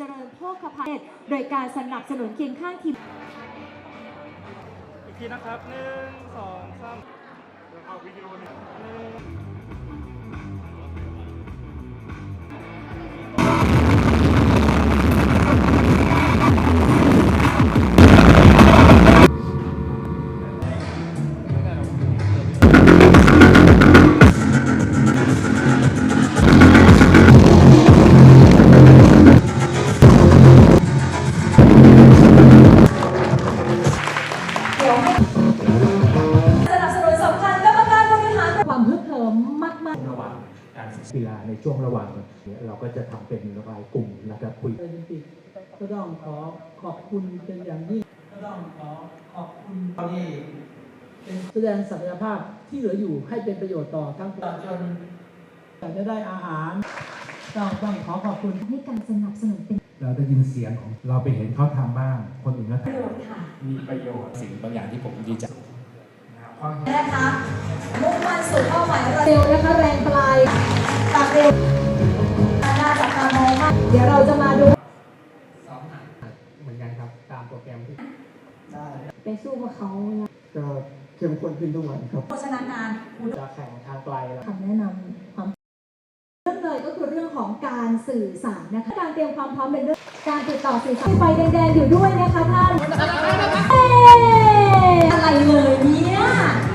เจริญโภคภัณฑ์โดยการสนับสนุนเคียงข้างทีม อีกทีนะครับหนึ่งสอง การศึกษากีฬาในช่วงระหว่างเนี่ยเราก็จะทำเป็นรายกลุ่มนะครับคุยโอลิมปิกก็ต้องขอขอบคุณเป็นอย่างยิ่งก็ต้องขอขอบคุณที่เป็นแสดงศักยภาพที่เหลืออยู่ให้เป็นประโยชน์ต่อทั้งประชาชนอยากจะได้อาหารต้องต้องขอขอบคุณๆให้การสนับสนุนเป็นเราได้ยินเสียงของเราไปเห็นเขาทำบ้าง คนอื่นก็ประทำโยชน์ค่ะมีประโยชน์สิ่งบางอย่างที่ผมดีใจนะคะมุ่งมั่นสู่เป้าหมายเร็วนะคะแรง ปลายตามเร็วน่าจับตามองมากเดี๋ยวเราจะมาดูเหมือนกันครับ ตามโปรแกรมที่ไปสู้กับเขาก็เข้มข้นขึ้นทุกวันครับโฆษณางานจะแข่งทางไกลแล้วคำแนะนำความเรื่องเลยก็คือเรื่องของการสื่อสารนะคะการเตรียมความพร้อมเป็นเรื่องการติดต่อสื่อสารไฟแดงๆอยู่ด้วยนะคะท่าน